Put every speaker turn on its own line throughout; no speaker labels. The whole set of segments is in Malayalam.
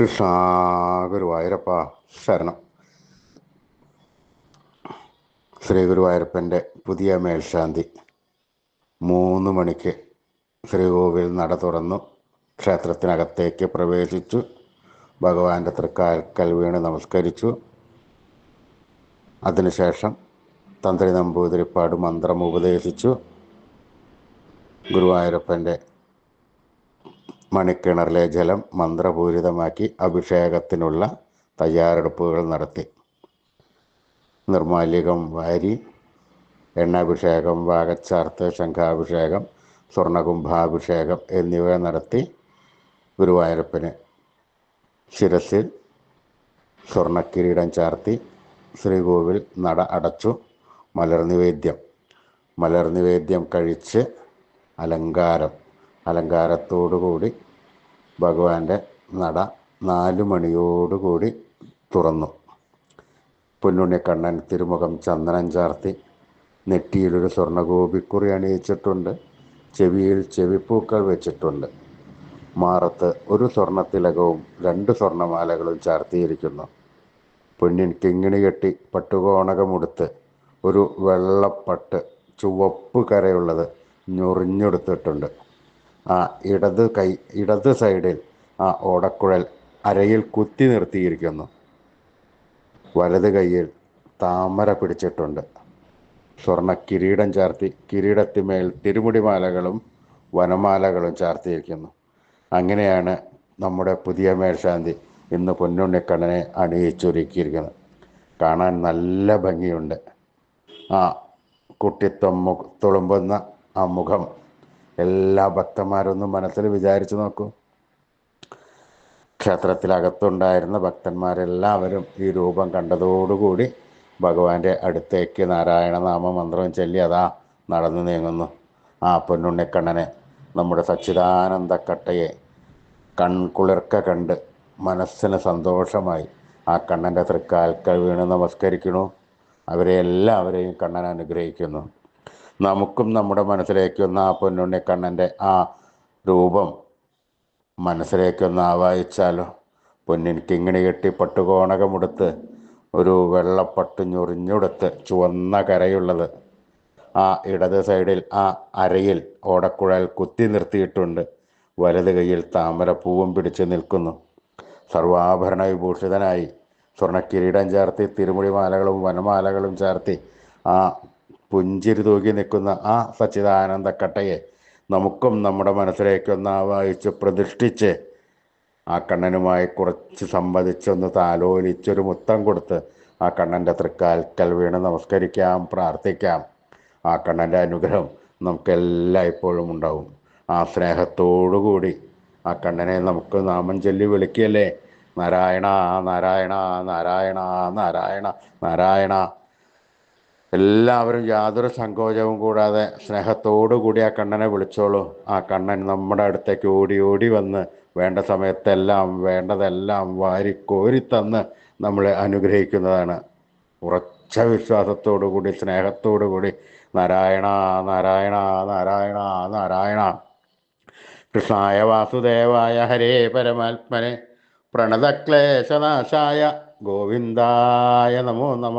കൃഷ്ണ ഗുരുവായൂരപ്പ ശരണം. ശ്രീ ഗുരുവായൂരപ്പന്റെ പുതിയ മേൽശാന്തി മൂന്ന് മണിക്ക് ശ്രീകോവിൽ നട തുറന്നു ക്ഷേത്രത്തിനകത്തേക്ക് പ്രവേശിച്ചു ഭഗവാന്റെ തൃക്കാൽക്കൽ വീണ് നമസ്കരിച്ചു. അതിനുശേഷം തന്ത്രി നമ്പൂതിരിപ്പാട് മന്ത്രം ഉപദേശിച്ചു. ഗുരുവായൂരപ്പന്റെ മണിക്കിണറിലെ ജലം മന്ത്രപൂരിതമാക്കി അഭിഷേകത്തിനുള്ള തയ്യാറെടുപ്പുകൾ നടത്തി. നിർമാലികം വാരി എണ്ണാഭിഷേകം വാഗച്ചാർത്ത് ശംഖാഭിഷേകം സ്വർണകുംഭാഭിഷേകം എന്നിവ നടത്തി ഗുരുവായൂരപ്പന് ശിരസിൽ സ്വർണക്കിരീടം ചാർത്തി ശ്രീകോവിൽ നട അടച്ചു മലർനിവേദ്യം. മലർനിവേദ്യം മലർ കഴിച്ച് അലങ്കാരം. അലങ്കാരത്തോടുകൂടി ഭഗവാന്റെ നട നാലു മണിയോടുകൂടി തുറന്നു. പൊന്നുണ്ണിക്കണ്ണൻ തിരുമുഖം ചന്ദനം ചാർത്തി നെറ്റിയിലൊരു സ്വർണഗോപിക്കുറി അണിയിച്ചിട്ടുണ്ട്. ചെവിയിൽ ചെവിപ്പൂക്കൾ വെച്ചിട്ടുണ്ട്. മാറത്ത് ഒരു സ്വർണത്തിലകവും രണ്ട് സ്വർണമാലകളും ചാർത്തിയിരിക്കുന്നു. പൊന്നിൻ കിങ്ങിണി കെട്ടി പട്ടുകോണകമുടുത്ത് ഒരു വെള്ളപ്പട്ട് ചുവപ്പ് കരയുള്ളത് ഞൊറിഞ്ഞെടുത്തിട്ടുണ്ട്. ഇടത് കൈ ഇടത് സൈഡിൽ ആ ഓടക്കുഴൽ അരയിൽ കുത്തി നിർത്തിയിരിക്കുന്നു. വലത് കൈയിൽ താമര പിടിച്ചിട്ടുണ്ട്. സ്വർണ കിരീടം ചാർത്തി കിരീടത്തിമേൽ തിരുമുടിമാലകളും വനമാലകളും ചാർത്തിയിരിക്കുന്നു. അങ്ങനെയാണ് നമ്മുടെ പുതിയ മേൽശാന്തി ഇന്ന് പൊന്നുണ്ണിക്കണ്ണനെ അണിയിച്ചൊരുക്കിയിരിക്കുന്നത്. കാണാൻ നല്ല ഭംഗിയുണ്ട്. ആ കുട്ടിത്വം തുളുമ്പുന്ന ആ മുഖം എല്ലാ ഭക്തന്മാരൊന്നും മനസ്സിൽ വിചാരിച്ചു നോക്കൂ. ക്ഷേത്രത്തിലകത്തുണ്ടായിരുന്ന ഭക്തന്മാരെല്ലാവരും ഈ രൂപം കണ്ടതോടുകൂടി ഭഗവാന്റെ അടുത്തേക്ക് നാരായണ നാമ മന്ത്രം ചൊല്ലി അതാ നടന്നു നീങ്ങുന്നു. ആ പൊന്നുണ്ണിക്കണ്ണനെ നമ്മുടെ സച്ചിദാനന്ദ കട്ടയെ കൺകുളിർക്ക കണ്ട് മനസ്സിന് സന്തോഷമായി ആ കണ്ണന്റെ തൃക്കാൽക്കൾ വീണ് നമസ്കരിക്കുന്നു. അവരെ എല്ലാവരെയും കണ്ണൻ അനുഗ്രഹിക്കുന്നു. നമുക്കും നമ്മുടെ മനസ്സിലേക്ക് വന്ന ആ പൊന്നുണ്ണിക്കണ്ണന്റെ ആ രൂപം മനസ്സിലേക്ക് ഒന്ന് ആവാഹിച്ചാലോ? പൊന്നിൻ കിങ്ങിണി കെട്ടി പട്ടുകോണകമുടുത്ത് ഒരു വെള്ളപ്പട്ട് ഞൊറിഞ്ഞുടുത്ത് ചുവന്ന കരയുള്ളത്. ആ ഇടത് സൈഡിൽ ആ അരയിൽ ഓടക്കുഴൽ കുത്തി നിർത്തിയിട്ടുണ്ട്. വലത് കൈയിൽ താമരപ്പൂവും പിടിച്ച് നിൽക്കുന്നു. സർവാഭരണ വിഭൂഷിതനായി സ്വർണക്കിരീടം ചേർത്തി തിരുമുടി മാലകളും വനമാലകളും ചേർത്തി ആ പുഞ്ചിരി തൂക്കി നിൽക്കുന്ന ആ സച്ചിദാനന്ദ കട്ടയെ നമുക്കും നമ്മുടെ മനസ്സിലേക്കൊന്ന് ആവാഹിച്ച് പ്രതിഷ്ഠിച്ച് ആ കണ്ണനുമായി കുറച്ച് സംവദിച്ചൊന്ന് താലോലിച്ചൊരു മുത്തം കൊടുത്ത് ആ കണ്ണന്റെ തൃക്കാൽക്കൽ വീണ് നമസ്കരിക്കാം പ്രാർത്ഥിക്കാം. ആ കണ്ണന്റെ അനുഗ്രഹം നമുക്കെല്ലായ്പ്പോഴും ഉണ്ടാവും. ആ സ്നേഹത്തോടുകൂടി ആ കണ്ണനെ നമുക്ക് നാമം ചൊല്ലി വിളിക്കുകയല്ലേ? നാരായണ നാരായണ നാരായണ നാരായണ നാരായണ. എല്ലാവരും യാതൊരു സങ്കോചവും കൂടാതെ സ്നേഹത്തോടു കൂടി ആ കണ്ണനെ വിളിച്ചോളൂ. ആ കണ്ണൻ നമ്മുടെ അടുത്തേക്ക് ഓടി ഓടി വന്ന് വേണ്ട സമയത്തെല്ലാം വേണ്ടതെല്ലാം വാരി കോരി തന്ന് നമ്മളെ അനുഗ്രഹിക്കുന്നതാണ്. ഉറച്ച വിശ്വാസത്തോടു കൂടി സ്നേഹത്തോടു കൂടി നാരായണ നാരായണ നാരായണ നാരായണ. കൃഷ്ണായ വാസുദേവായ ഹരേ പരമാത്മനെ. പ്രണതക്ലേശനാശായ ഗോവിന്ദായ നമോ നമ.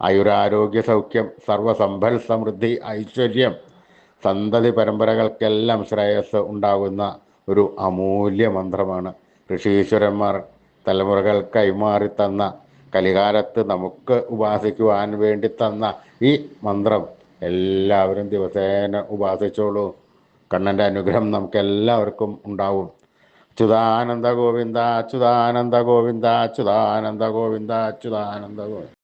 ആയുരാരോഗ്യ സൗഖ്യം സർവസമ്പൽ സമൃദ്ധി ഐശ്വര്യം സന്തതി പരമ്പരകൾക്കെല്ലാം ശ്രേയസ് ഉണ്ടാകുന്ന ഒരു അമൂല്യ മന്ത്രമാണ്. ഋഷീശ്വരന്മാർ തലമുറകൾ കൈമാറി തന്ന കലികാലത്ത് നമുക്ക് ഉപാസിക്കുവാൻ വേണ്ടി തന്ന ഈ മന്ത്രം എല്ലാവരും ദിവസേന ഉപാസിച്ചോളൂ. കണ്ണന്റെ അനുഗ്രഹം നമുക്ക് എല്ലാവർക്കും ഉണ്ടാവും. അച്യുതാനന്ദ ഗോവിന്ദ അച്യുതാനന്ദ ഗോവിന്ദ അച്യുതാനന്ദ ഗോവിന്ദ അച്യുതാനന്ദ ഗോവിന്ദ.